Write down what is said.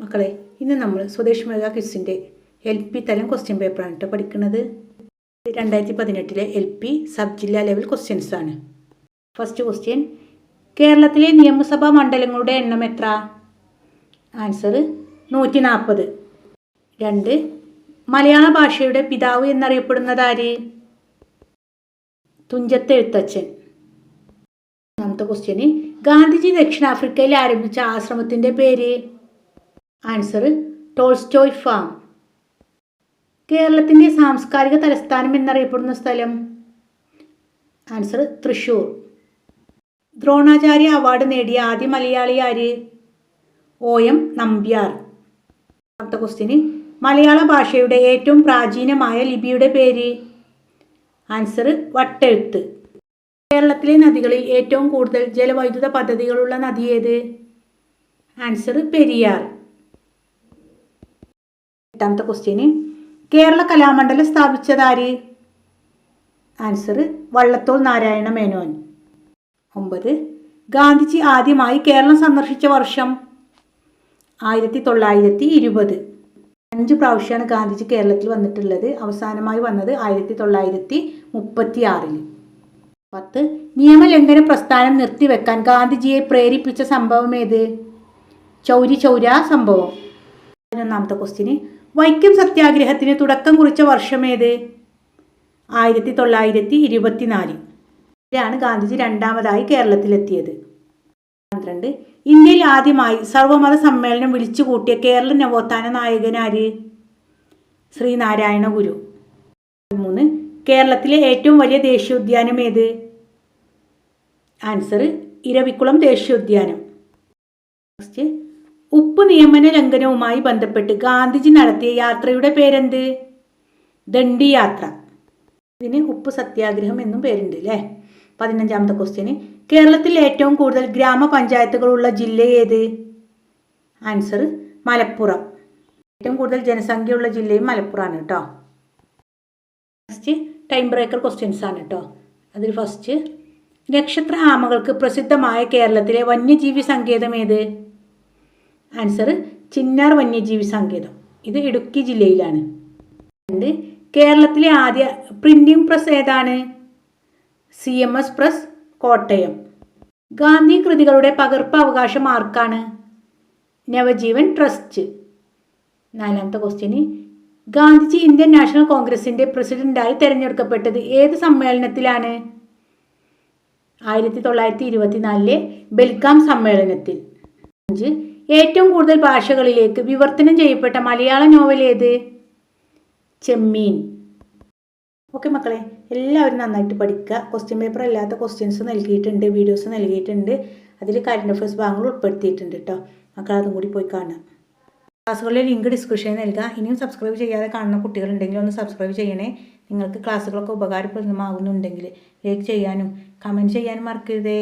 മക്കളെ ഇന്ന് നമ്മൾ സ്വദേശ് മേഘ ക്വിസിന്റെ എൽ പി തലം ക്വസ്റ്റ്യൻ പേപ്പറാണ് കേട്ടോ പഠിക്കുന്നത് രണ്ടായിരത്തി പതിനെട്ടിലെ എൽ പി സബ് ജില്ലാ ലെവൽ ക്വസ്റ്റ്യൻസ് ആണ്. ഫസ്റ്റ് ക്വസ്റ്റ്യൻ കേരളത്തിലെ നിയമസഭാ മണ്ഡലങ്ങളുടെ എണ്ണം എത്ര? ആൻസർ നൂറ്റി നാൽപ്പത് രണ്ട് മലയാള ഭാഷയുടെ പിതാവ് എന്നറിയപ്പെടുന്നത് ആര്? തുഞ്ചത്ത് എഴുത്തച്ഛൻ ഒന്നാമത്തെ ക്വസ്റ്റ്യന് ഗാന്ധിജി ദക്ഷിണാഫ്രിക്കയിൽ ആരംഭിച്ച ആശ്രമത്തിന്റെ പേര്? Answer Tolstoy farm. കേരളത്തിന്റെ സാംസ്കാരിക തലസ്ഥാനം എന്നറിയപ്പെടുന്ന സ്ഥലം? ആൻസർ തൃശൂർ ദ്രോണാചാര്യ അവാർഡ് നേടിയ ആദ്യ മലയാളി ആര്? ഒ. എം. നമ്പ്യാർ. അടുത്ത ക്വസ്റ്റ്യന് മലയാള ഭാഷയുടെ ഏറ്റവും പ്രാചീനമായ ലിപിയുടെ പേര്? ആൻസർ വട്ടെഴുത്ത്. കേരളത്തിലെ നദികളിൽ ഏറ്റവും കൂടുതൽ ജലവൈദ്യുത പദ്ധതികളുള്ള നദി ഏത്? ആൻസർ പെരിയാർ. എട്ടാമത്തെ ക്വസ്റ്റ്യന് കേരള കലാമണ്ഡലം സ്ഥാപിച്ചതാര് ആൻസർ വള്ളത്തോൾ നാരായണ മേനോൻ. ഒമ്പത് ഗാന്ധിജി ആദ്യമായി കേരളം സന്ദർശിച്ച വർഷം? ആയിരത്തി തൊള്ളായിരത്തി ഇരുപത് അഞ്ച് പ്രാവശ്യമാണ് ഗാന്ധിജി കേരളത്തിൽ വന്നിട്ടുള്ളത്. അവസാനമായി വന്നത് ആയിരത്തി തൊള്ളായിരത്തി മുപ്പത്തി ആറിൽ പത്ത് നിയമലംഘന പ്രസ്ഥാനം നിർത്തിവെക്കാൻ ഗാന്ധിജിയെ പ്രേരിപ്പിച്ച സംഭവം ഏത്? ചൗരി ചൗര സംഭവം. പതിനൊന്നാമത്തെ ക്വസ്റ്റ്യന് വൈക്കം സത്യാഗ്രഹത്തിന് തുടക്കം കുറിച്ച വർഷം ഏത്? ആയിരത്തി തൊള്ളായിരത്തി ഇരുപത്തിനാലിൽ ഗാന്ധിജി രണ്ടാമതായി കേരളത്തിലെത്തിയത്. പന്ത്രണ്ട്. ഇന്ത്യയിൽ ആദ്യമായി സർവമത സമ്മേളനം വിളിച്ചുകൂട്ടിയ കേരള നവോത്ഥാന നായകനാര് ശ്രീനാരായണ ഗുരു. മൂന്ന് കേരളത്തിലെ ഏറ്റവും വലിയ ദേശീയോദ്യാനം ഏത്? ആൻസർ ഇരവിക്കുളം ദേശീയോദ്യാനം. നെക്സ്റ്റ്. ഉപ്പ് നിയമന ലംഘനവുമായി ബന്ധപ്പെട്ട് ഗാന്ധിജി നടത്തിയ യാത്രയുടെ പേരെന്ത്? ദണ്ഡി യാത്ര ഇതിന് ഉപ്പ് സത്യാഗ്രഹം എന്നും പേരുണ്ട് അല്ലേ പതിനഞ്ചാമത്തെ ക്വസ്റ്റ്യന് കേരളത്തിൽ ഏറ്റവും കൂടുതൽ ഗ്രാമപഞ്ചായത്തുകളുള്ള ജില്ല ഏത്? ആൻസർ മലപ്പുറം. ഏറ്റവും കൂടുതൽ ജനസംഖ്യയുള്ള ജില്ലയും മലപ്പുറമാണ് കേട്ടോ നെക്സ്റ്റ് ടൈം ബ്രേക്കർ ക്വസ്റ്റ്യൻസ് ആണ് കേട്ടോ അതിൽ ഫസ്റ്റ് നക്ഷത്ര ആമകൾക്ക് പ്രസിദ്ധമായ കേരളത്തിലെ വന്യജീവി സങ്കേതം ഏത്? ആൻസർ ചിന്നാർ വന്യജീവി സങ്കേതം. ഇത് ഇടുക്കി ജില്ലയിലാണ്. രണ്ട് കേരളത്തിലെ ആദ്യ പ്രിന്റിംഗ് പ്രസ് ഏതാണ്? C M S press Kottayam. Gandhi കൃതികളുടെ പകർപ്പ് അവകാശം ആർക്കാണ്? നവജീവൻ ട്രസ്റ്റ്. നാലാമത്തെ ക്വസ്റ്റ്യന് ഗാന്ധിജി ഇന്ത്യൻ നാഷണൽ കോൺഗ്രസിന്റെ പ്രസിഡന്റായി തിരഞ്ഞെടുക്കപ്പെട്ടത് ഏത് സമ്മേളനത്തിലാണ്? ആയിരത്തി തൊള്ളായിരത്തി ഇരുപത്തിനാലിലെ ബെൽഗാം സമ്മേളനത്തിൽ. അഞ്ച് ഏറ്റവും കൂടുതൽ ഭാഷകളിലേക്ക് വിവർത്തനം ചെയ്യപ്പെട്ട മലയാള നോവൽ ഏത്? ചെമ്മീൻ. ഓക്കെ മക്കളെ എല്ലാവരും നന്നായിട്ട് പഠിക്കുക. ക്വസ്റ്റ്യൻ പേപ്പർ അല്ലാത്ത ക്വസ്റ്റ്യൻസ് നൽകിയിട്ടുണ്ട് വീഡിയോസ് നൽകിയിട്ടുണ്ട്. അതിൽ കറണ്ട് അഫയേഴ്സ് ഭാഗങ്ങൾ ഉൾപ്പെടുത്തിയിട്ടുണ്ട് കേട്ടോ മക്കൾ അതും കൂടി പോയി കാണാം. ക്ലാസ്സുകളിലെ ലിങ്ക് ഡിസ്ക്രിപ്ഷനിൽ നൽകുക ഇനിയും സബ്സ്ക്രൈബ് ചെയ്യാതെ കാണുന്ന കുട്ടികളുണ്ടെങ്കിൽ ഒന്ന് സബ്സ്ക്രൈബ് ചെയ്യണേ. നിങ്ങൾക്ക് ക്ലാസ്സുകളൊക്കെ ഉപകാരപ്രദമാകുന്നുണ്ടെങ്കിൽ ലൈക്ക് ചെയ്യാനും കമന്റ് ചെയ്യാനും മറക്കരുതേ.